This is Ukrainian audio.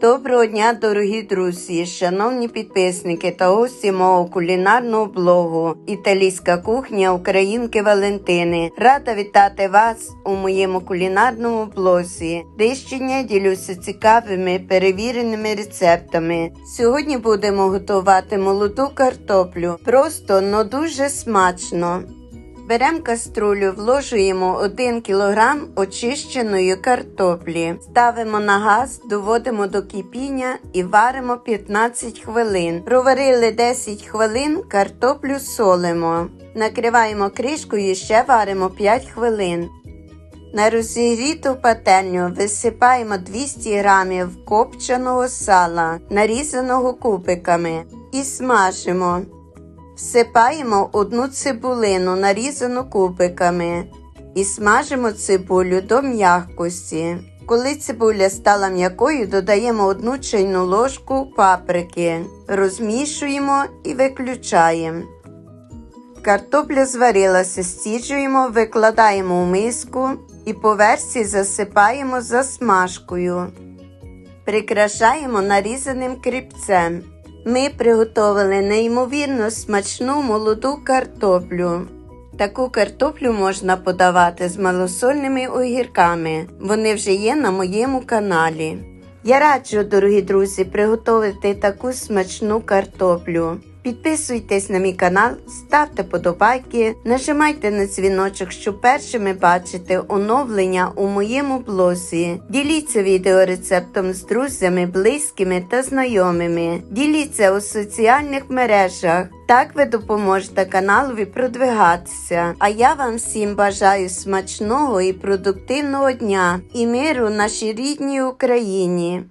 Доброго дня, дорогі друзі, шановні підписники та гості мого кулінарного блогу Італійська кухня Українки Валентини. Рада вітати вас у моєму кулінарному блозі, де щодня ділюся цікавими перевіреними рецептами. Сьогодні будемо готувати молоду картоплю. Просто, но дуже смачно. Беремо каструлю, вложуємо 1 кг очищеної картоплі, ставимо на газ, доводимо до кипіння і варимо 15 хвилин. Проварили 10 хвилин, картоплю солимо. Накриваємо кришкою і ще варимо 5 хвилин. На розігріту пательню висипаємо 200 г копченого сала, нарізаного кубиками, і смажимо. Всипаємо одну цибулину, нарізану кубиками, і смажимо цибулю до м'якості. Коли цибуля стала м'якою, додаємо одну чайну ложку паприки, розмішуємо і виключаємо. Картопля зварилася, стіджуємо, викладаємо у миску і по версії засипаємо засмажкою. Прикрашаємо нарізаним кріпцем. Ми приготовили неймовірно смачну молоду картоплю. Таку картоплю можна подавати з малосольними огірками. Вони вже є на моєму каналі. Я раджу, дорогі друзі, приготувати таку смачну картоплю. Підписуйтесь на мій канал, ставте подобайки, нажимайте на дзвіночок, щоб першими бачити оновлення у моєму блозі. Діліться відеорецептом з друзями, близькими та знайомими. Діліться у соціальних мережах. Так ви допоможете каналові продвигатися. А я вам всім бажаю смачного і продуктивного дня і миру нашій рідній Україні.